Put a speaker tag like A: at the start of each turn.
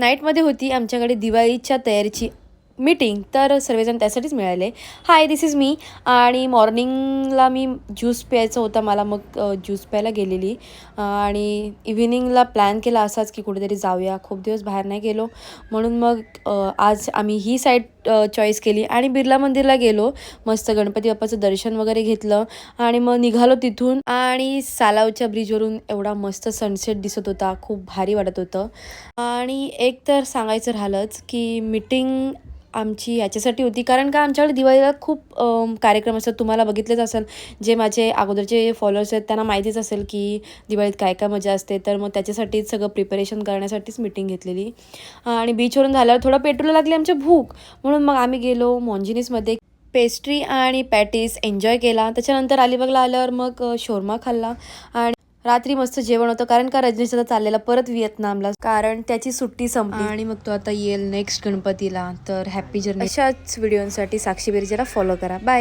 A: नाईटमध्ये होती आमच्याकडे दिवाळीच्या तयारीची. मीटिंग तर सर्वजण त्यासाठीच मिळाले. हाय दिस इज मी आणि मॉर्निंगला मी ज्यूस प्यायचं होता. मला मग ज्यूस प्यायला गेलेली. आणि इव्हिनिंगला प्लॅन केला असाच की कुठेतरी जाऊया. खूप दिवस बाहेर नाही गेलो. म्हणून मग आज आम्ही ही साईड चॉईस केली. आणि बिर्ला मंदिरला गेलो. मस्त गणपती बाप्पाचं दर्शन वगैरे घेतलं. आणि मग निघालो तिथून. आणि सालावच्या ब्रिजवरून एवढा मस्त सनसेट दिसत होता. खूप भारी वाटत होतं. आणि एक तर सांगायचं राहिलंच की मीटिंग आमची याच्यासाठी होती. कारण का आमच्याकडे दिवाळीला खूप कार्यक्रम असतात. तुम्हाला बघितलेच असेल जे माझे अगोदरचे फॉलोअर्स आहेत त्यांना माहितीच असेल की दिवाळीत काय काय मजा असते. तर मग त्याच्यासाठीच सगळं प्रिपरेशन करण्यासाठीच मीटिंग घेतलेली. आणि बीचवरून झाल्यावर थोडं पेट्रोल लागली आमची भूक. म्हणून मग आम्ही गेलो मॉन्जिनीसमध्ये पेस्ट्री आणि पॅटीस एन्जॉय केला. त्याच्यानंतर अलिबागला आल्यावर मग शोरमा खाल्ला. आणि रात्री मस्त जेवण होतं कारण का रजनीश आता चाललेला परत व्हिएतनामला. कारण त्याची सुट्टी संपली. आणि मग तो आता येईल नेक्स्ट गणपतीला. तर हॅपी जर्नी अशाच व्हिडिओसाठी साक्षी बेरीजेला फॉलो करा. बाय